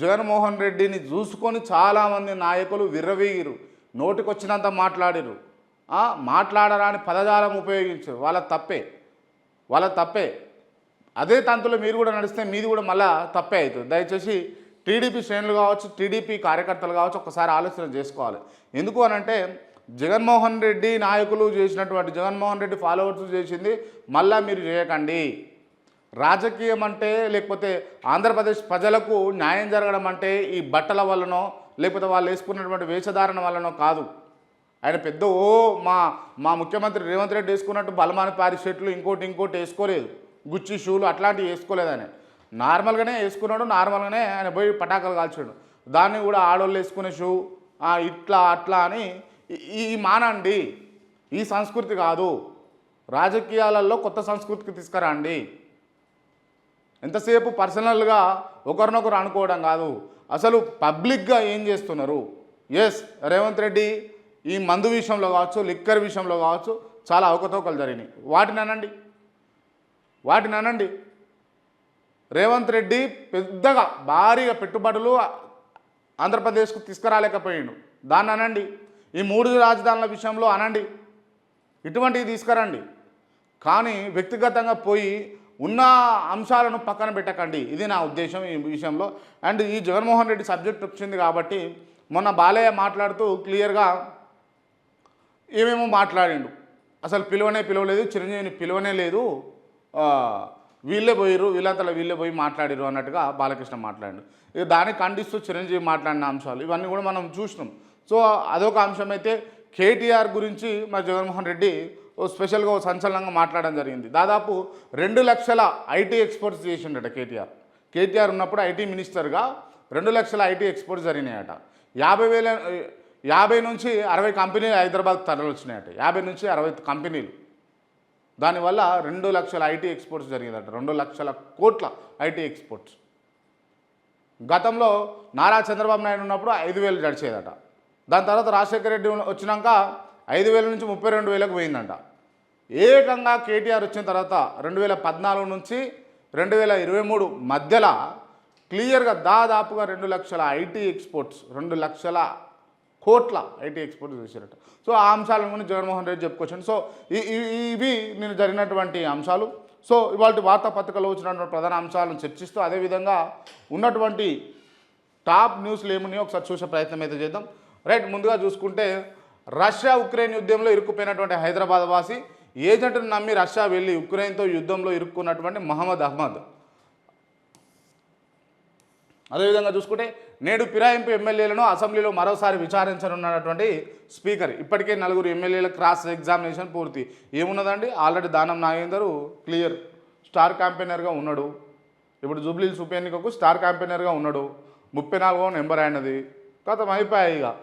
జగన్మోహన్ రెడ్డిని చూసుకొని చాలామంది నాయకులు విర్రవీగిరు నోటికొచ్చినంత మాట్లాడిరు. మాట్లాడరాని పదజాలం ఉపయోగించారు. వాళ్ళ తప్పే. వాళ్ళ తప్పే. అదే తంతులో మీరు కూడా నడిస్తే మీది కూడా మళ్ళా తప్పే అవుతుంది. దయచేసి టీడీపీ శ్రేణులు కావచ్చు టీడీపీ కార్యకర్తలు కావచ్చు ఒకసారి ఆలోచన చేసుకోవాలి. ఎందుకు అనంటే జగన్మోహన్ రెడ్డి నాయకులు చేసినటువంటి జగన్మోహన్ రెడ్డి ఫాలోవర్స్ చేసింది మళ్ళా మీరు చేయకండి. రాజకీయం అంటే లేకపోతే ఆంధ్రప్రదేశ్ ప్రజలకు న్యాయం జరగడం అంటే ఈ బట్టల వల్లనో లేకపోతే వాళ్ళు వేసుకున్నటువంటి వేషధారణ వల్లనో కాదు. ఆయన పెద్ద ఓ మా మా ముఖ్యమంత్రి రేవంత్ రెడ్డి వేసుకున్నట్టు బలమాన పారి షర్ట్లు ఇంకోటి ఇంకోటి వేసుకోలేదు. గుచ్చి షూలు అట్లాంటివి వేసుకోలేదు ఆయన. నార్మల్గానే వేసుకున్నాడు నార్మల్గానే ఆయన పోయి పటాకులు కాల్చాడు. దాన్ని కూడా ఆడోళ్ళు వేసుకునే షూ ఇట్లా అట్లా అని ఈ- ఈ మానండి. ఈ సంస్కృతి కాదు. రాజకీయాలలో కొత్త సంస్కృతికి తీసుకురండి. ఎంతసేపు పర్సనల్గా ఒకరినొకరు అనుకోవడం కాదు. అసలు పబ్లిక్గా ఏం చేస్తున్నారు? ఎస్ రేవంత్ రెడ్డి ఈ మందు విషయంలో కావచ్చు లిక్కర్ విషయంలో కావచ్చు చాలా అవకతవకలు జరిగినాయి. వాటిని అనండి. వాటిని అనండి. రేవంత్ రెడ్డి పెద్దగా భారీగా పెట్టుబడులు ఆంధ్రప్రదేశ్కు తీసుకురాలేకపోయిండు. దాన్ని అనండి. ఈ మూడు రాజధానుల విషయంలో అనండి. ఇటువంటివి తీసుకురండి. కానీ వ్యక్తిగతంగా పోయి ఉన్న అంశాలను పక్కన పెట్టకండి. ఇది నా ఉద్దేశం ఈ విషయంలో. అండ్ ఈ జగన్మోహన్ రెడ్డి సబ్జెక్ట్ వచ్చింది కాబట్టి మొన్న బాలయ్య మాట్లాడుతూ క్లియర్గా ఏమేమో మాట్లాడిండు. అసలు పిలువనే పిలవలేదు చిరంజీవిని పిలువనే లేదు. వీళ్ళే పోయిరు వీళ్ళంతలో వీళ్ళే పోయి మాట్లాడిరు అన్నట్టుగా బాలకృష్ణ మాట్లాడిండు. ఇక దాన్ని ఖండిస్తూ చిరంజీవి మాట్లాడిన అంశాలు ఇవన్నీ కూడా మనం చూసినాం. సో అదొక అంశం అయితే కేటీఆర్ గురించి మా జగన్మోహన్ రెడ్డి ఓ స్పెషల్గా ఓ సంచలనంగా మాట్లాడడం జరిగింది. దాదాపు రెండు లక్షల ఐటీ ఎక్స్పోర్ట్స్ చేసిండట కేటీఆర్. కేటీఆర్ ఉన్నప్పుడు ఐటీ మినిస్టర్గా రెండు లక్షల ఐటీ ఎక్స్పోర్ట్స్ జరిగినాయట. యాభై వేల యాభై నుంచి అరవై కంపెనీలు హైదరాబాద్ తరలి వచ్చినాయట. యాభై నుంచి అరవై కంపెనీలు. దానివల్ల రెండు లక్షల ఐటీ ఎక్స్పోర్ట్స్ జరిగిందట. రెండు లక్షల కోట్ల ఐటీ ఎక్స్పోర్ట్స్. గతంలో నారా చంద్రబాబు నాయుడు ఉన్నప్పుడు ఐదు వేలు గడిచేదట. దాని తర్వాత రాజశేఖర రెడ్డి వచ్చినాక ఐదు వేల నుంచి ముప్పై రెండు వేలకు పోయిందంట. ఏకంగా కేటీఆర్ వచ్చిన తర్వాత రెండు వేల పద్నాలుగు నుంచి రెండు వేల ఇరవై మూడు మధ్యలో క్లియర్గా దాదాపుగా రెండు లక్షల ఐటీ ఎక్స్పోర్ట్స్ రెండు లక్షల కోట్ల ఐటీ ఎక్స్పోర్ట్ చేశారట. సో ఆ అంశాల గురించి జగన్మోహన్ రెడ్డి చెప్పుకొచ్చాను సో ఈ- ఇవి నేను జరిగినటువంటి అంశాలు. సో ఇవాళ వార్తాపత్రికలో వచ్చినటువంటి ప్రధాన అంశాలను చర్చిస్తూ అదేవిధంగా ఉన్నటువంటి టాప్ న్యూస్లు ఏమున్నాయో ఒకసారి చూసే ప్రయత్నం అయితే చేద్దాం. రైట్ ముందుగా చూసుకుంటే రష్యా ఉక్రెయిన్ యుద్ధంలో ఇరుక్కుపోయినటువంటి హైదరాబాద్ వాసి ఏజెంట్ను నమ్మి రష్యా వెళ్ళి ఉక్రెయిన్తో యుద్ధంలో ఇరుక్కున్నటువంటి మహమ్మద్ అహ్మద్. అదేవిధంగా చూసుకుంటే నేడు ఫిరాయింపు ఎమ్మెల్యేలను అసెంబ్లీలో మరోసారి విచారించనున్నటువంటి స్పీకర్ ఇప్పటికే నలుగురు ఎమ్మెల్యేల క్రాస్ ఎగ్జామినేషన్ పూర్తి. ఏమున్నదండి? Already Danam Nagender clear. Star క్యాంపెయినర్గా ఉన్నాడు. ఇప్పుడు జూబ్లీల్స్ ఉప ఎన్నికకు స్టార్ క్యాంపెయినర్గా ఉన్నాడు. ముప్పై నాలుగో నెంబర్ అయినది గతం అయిపోయాయి ఇక.